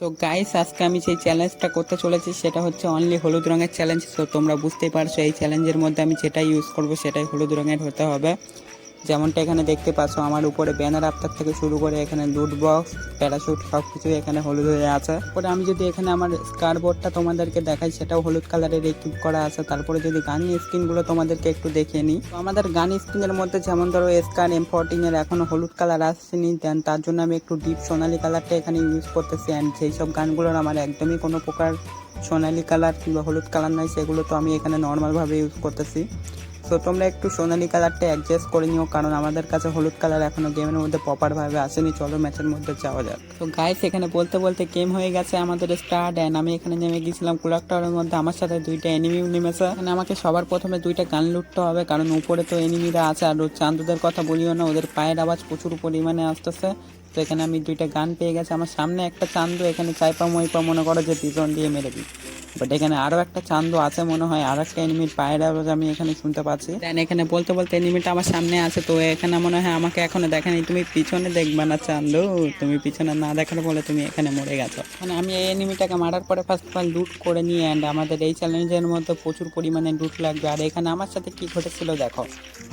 তো গাইস আজকে আমি সেই চ্যালেঞ্জটা করতে চলেছি, সেটা হচ্ছে অনলি হলুদ রঙের চ্যালেঞ্জ তো তোমরা বুঝতেই পারছ, এই চ্যালেঞ্জের মধ্যে আমি যেটা ইউজ করব, সেটাই হলুদ রঙের হতে হবে। যেমনটা এখানে দেখতে পাচ্ছ, আমার উপরে ব্যানার আফতার থেকে শুরু করে এখানে লুট বক্স প্যারাশুট সব কিছুই এখানে হলুদ হয়ে আছে। পরে আমি যদি এখানে আমার স্কারবোর্ডটা তোমাদেরকে দেখাই, সেটাও হলুদ কালারের ইকুইপ করা আছে। তারপরে যদি গান স্ক্রিনগুলো তোমাদেরকে একটু দেখিয়ে নিই। তো আমাদের গান স্ক্রিনের মধ্যে যেমন ধরো স্কার এম ফোরটিন এর এখনও হলুদ কালার আসছেনি দেন তার জন্য আমি একটু ডিপ সোনালি কালারটা এখানে ইউজ করতেছি। অ্যান্ড সেই সব গানগুলোর আমার একদমই কোনো প্রকার সোনালি কালার কিংবা হলুদ কালার নাই, সেগুলো তো আমি এখানে নর্মালভাবে ইউজ করতেছি। তো তোমরা একটু সোনালি কালারটা অ্যাডজাস্ট করে নিও, কারণ আমাদের কাছে হলুদ কালার এখনও গেমের মধ্যে প্রপার ভাবে আসেনি। চলো ম্যাচের মধ্যে যাওয়া যাক। তো গাইস এখানে বলতে বলতে গেম হয়ে গেছে আমাদের স্টার্ট অ্যান্ড আমি এখানে নেমে গেছিলাম কুলাক টাওয়ারের মধ্যে। আমার সাথে দুইটা এনিমি নেমেছে। এখানে আমাকে সবার প্রথমে দুইটা গান লুটতে হবে, কারণ উপরে তো এনিমিরা আছে, আর চান্দুদের কথা বলিও না, ওদের পায়ের আওয়াজ প্রচুর পরিমাণে আসতেছে। তো এখানে আমি দুইটা গান পেয়ে গেছি। আমার সামনে একটা চান্দু, এখানে চাইপা মইপা মনে করো যে পিছন দিয়ে মেরে দিই বাট এখানে আরও একটা চান্দু আছে মনে হয় আর একটা এনিমির পায়ের আওয়াজ আমি এখানে শুনতে পাচ্ছি। দেন এখানে বলতে বলতে এনিমিটা আমার সামনে আছে তো এখানে মনে হয় আমাকে এখনও দেখেনি। তুমি পিছনে দেখবা না চান্দু তুমি পিছনে না দেখার বলে তুমি এখানে মরে গেছো। মানে আমি এই এনিমিটাকে মারার পরে ফার্স্ট অফ অল লুট করে নিয়ে অ্যান্ড আমাদের এই চ্যালেঞ্জের মধ্যে প্রচুর পরিমাণে লুট লাগবে। আর এখানে আমার সাথে কি ঘটেছিল দেখো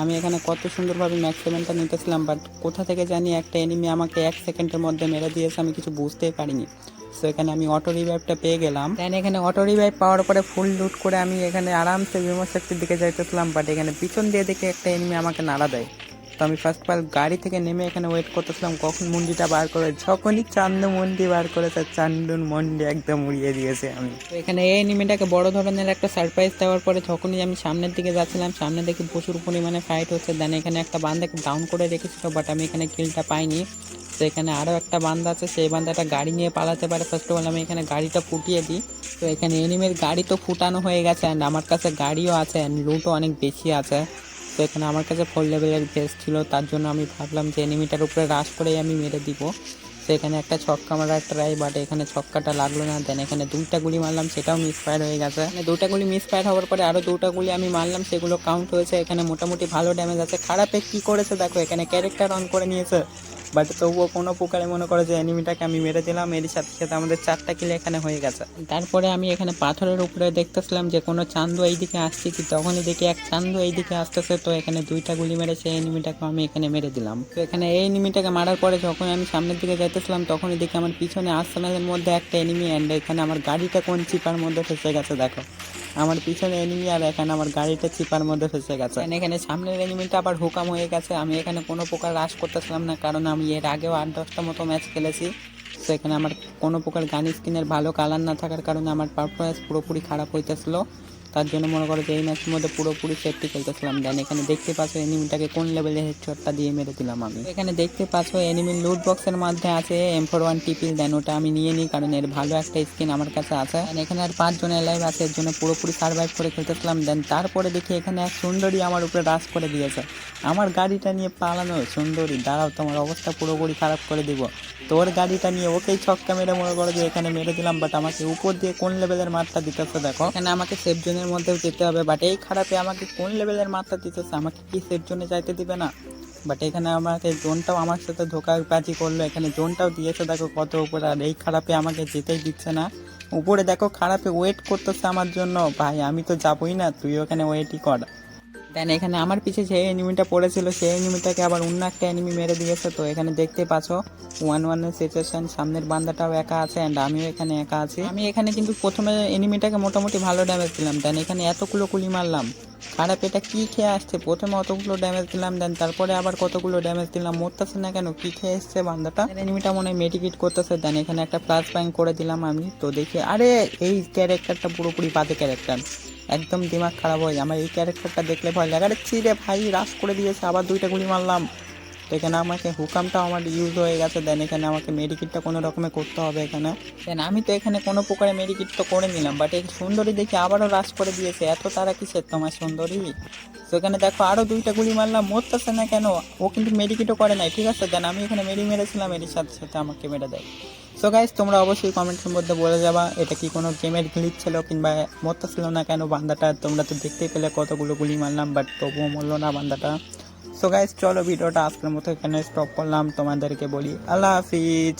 আমি এখানে কত সুন্দরভাবে ম্যাক্স সেভেনটা নিতেছিলাম বাট কোথা থেকে জানি একটা এনিমি আমাকে এক সেকেন্ডের মধ্যে মেরে দিয়েছে আমি কিছু বুঝতেই পারিনি। তো এখানে আমি অটো রিভাইভটা পেয়ে গেলাম। দেন এখানে অটো রিভাইভ পাওয়ার পরে ফুল লুট করে আমি এখানে আরামসে বিমর্শক্তির দিকে যাইতেছিলাম বাট এখানে পিছন দিয়ে দেখে একটা এনিমি আমাকে নাড়া দেয়। তো আমি ফার্স্ট অফ অল গাড়ি থেকে নেমে এখানে ওয়েট করতেছিলাম, কখন মুন্ডিটা বার করে যখনই চান্দু মুন্ডি বার করেছে চান্দুর মন্ডি একদম উড়িয়ে দিয়েছে আমি। তো এখানে এই এনিমিটাকে বড় ধরনের একটা সারপ্রাইজ দেওয়ার পরে যখনই আমি সামনের দিকে যাচ্ছিলাম, সামনে দেখি প্রচুর পরিমাণে ফাইট হচ্ছে। দেন এখানে একটা বান্দাকে ডাউন করে রেখেছিল বাট আমি এখানে কিলটা পাইনি। তো এখানে আরও একটা বান্দা আছে, সেই বান্দাটা গাড়ি নিয়ে পালাতে পারে। ফার্স্ট অফ অল আমি এখানে গাড়িটা ফুটিয়ে দিই। তো এখানে এনিমের গাড়ি তো ফুটানো হয়ে গেছে অ্যান্ড আমার কাছে গাড়িও আছে অ্যান্ড লুটও অনেক বেশি আছে। তো এখানে আমার কাছে ফোর লেভেলের ভেস্ট ছিল, তার জন্য আমি ভাবলাম যে এনিমিটার উপরে রাশ করেই আমি মেরে দিব। তো এখানে একটা ছক্কা মারা ট্রাই বাট এখানে ছক্কাটা লাগল না। দেন এখানে দুইটা গুলি মারলাম, সেটাও মিসফায়ার হয়ে গেছে। মানে দুটা গুলি মিসফায়ার হওয়ার পরে আরও দুটা গুলি আমি মারলাম, সেগুলো কাউন্ট হয়েছে। এখানে মোটামুটি ভালো ড্যামেজ আছে। খারাপে কী করেছে দেখো, এখানে ক্যারেক্টার অন করে নিয়েছে। বাট তবুও কোনো প্রকারে মনে করো যে এনিমিটাকে আমি মেরে দিলাম এর সাথে সাথে আমাদের চারটা কিলে এখানে হয়ে গেছে। তারপরে আমি এখানে পাথরের উপরে দেখতেছিলাম যে কোনো চান্দু এইদিকে আসছে কি, তখনই দেখি এক চান্দু এইদিকে আসতেছে, তো এখানে দুইটা গুলি মেরে সেই এনিমিটাকে আমি এখানে মেরে দিলাম। তো এখানে এই এনিমিটাকে মারার পরে যখন আমি সামনের দিকে যাইতেছিলাম, তখনই দেখি আমার পিছনে আর্সেনালের মধ্যে একটা এনিমি অ্যান্ড এখানে আমার গাড়িটা কোন চিপার মধ্যে ফেসে গেছে, দেখো। আমার পিছনে এনিমি আর এখানে আমার গাড়িটা চিপার মধ্যে ফেসে গেছে। এখানে সামনের এনিমিটা আবার হুকাম হয়ে গেছে। আমি এখানে কোনো প্রকার রাশ করতেছিলাম না, কারণ আমি এর আগেও আট দশটা মতো ম্যাচ খেলেছি। তো এখানে আমার কোনো প্রকার গান স্কিনের ভালো কালার না থাকার কারণে আমার পারফরমেন্স পুরোপুরি খারাপ হইতেছিল। তার জন্য মনে করো যে এই ম্যাচের মধ্যে পুরোপুরি সেফটি খেলতেছিলাম। দেন এখানে দেখতে পাচ্ছ এনিমিটাকে কোন লেভেলে হেডশটটা দিয়ে মেরে দিলাম আমি। এখানে দেখতে পাচ্ছ এনিমির লুট বক্সের মধ্যে আছে এম ফোর ওয়ান টিপিল দেন ওটা আমি নিয়ে নিই কারণ এর ভালো একটা স্কিন আমার কাছে আছে। এখানে আর পাঁচজন লাইভ আছে, এর জন্য পুরোপুরি সার্ভাইভ করে খেলতেছিলাম। দেন তারপরে দেখি এখানে এক সুন্দরী আমার উপরে রাশ করে দিয়েছে। আমার গাড়িটা নিয়ে পালানো, সুন্দরী, দাঁড়াও, তোমার অবস্থা পুরোপুরি খারাপ করে দিব। তোর গাড়িটা নিয়ে ওকেই ছক্কা মেরে মনে করো যে এখানে মেরে দিলাম বাট আমাকে উপর দিয়ে কোন লেভেলের মারটা দিতেছে দেখো। এখানে আমাকে সেফ জোনের মধ্যেও যেতে হবে বাট এই খারাপে আমাকে কোন লেভেলের মাত্রা দিতেছে? আমাকে কি সেফ জোনে যাইতে দিবে না? বাট এখানে আমাকে জোনটাও আমার সাথে ধোকাবাজি করল, এখানে জোনটাও দিয়েছে, দেখো কত উপরে, আর এই খারাপে আমাকে যেতেই দিচ্ছে না। উপরে দেখো খারাপে ওয়েট করতেছে আমার জন্য। ভাই, আমি তো যাবই না, তুই ওখানে ওয়েটই কর। দেন এখানে আমার পিছে যে এনিমিটা পড়েছিল, সেই এনিমিটাকে আবার অন্য একটা এনিমি মেরে দিয়েছে। তো এখানে দেখতে পাচ্ছ ওয়ান ওয়ানের সিচুয়েশন সামনের বান্দাটাও একা আছে অ্যান্ড আমিও এখানে একা আছি। আমি এখানে কিন্তু প্রথমে এনিমিটাকে মোটামুটি ভালো ড্যামেজ দিলাম। দেন এখানে এতগুলো গুলি মারলাম। খারাপ এটা কী খেয়ে আসছে? প্রথমে অতগুলো ড্যামেজ দিলাম দেন তারপরে আবার কতগুলো ড্যামেজ দিলাম? মরতেছে না কেন? কি খেয়ে এসছে বান্দাটা? এনিমিটা মনে হয় মেডিকেট করতেছে। দেন এখানে একটা প্লাস ব্যাঙ্ক করে দিলাম আমি। তো দেখি, আরে এই ক্যারেক্টারটা পুরোপুরি বাদে ক্যারেক্টার একদম দিমাগ খারাপ হয়ে আমার এই ক্যারেক্টারটা দেখলে ভয় লাগে। আরে চিরে ভাই রাস করে দিয়েছে, আবার দুইটা গুলি মারলাম। তো এখানে আমাকে হুকামটাও আমার ইউজ হয়ে গেছে। দেন এখানে আমাকে মেডিকিটটা কোনো রকমে করতে হবে এখানে। দেন আমি তো এখানে কোনো প্রকারে মেডিকিট তো করে নিলাম। বাট এই সুন্দরী দেখি আবারও রাস করে দিয়েছে। এত তারা কিসের তোমার সুন্দরী? সেখানে দেখো আরও দুইটা গুলি মারলাম। মরতেছে না কেন? ও কিন্তু মেডিকিটও করে নাই। ঠিক আছে দেন আমি এখানে মেরি মেরেছিলাম এর সাথে সাথে আমাকে মেরে দেয়। সো গাইজ তোমরা অবশ্যই কমেন্টের মধ্যে বলে যাবা, এটা কি কোনো গেমের গ্লিচ ছিল কিংবা মরতেছিল না কেন বান্দাটা? তোমরা তো দেখতেই পেলে কতগুলো গুলি মারলাম বাট তবুও মরলো না বান্দাটা। সো গাইজ চলো ভিডিওটা আজকের মতো এখানে স্টপ করলাম। তোমাদেরকে বলি, আল্লাহ হাফিজ।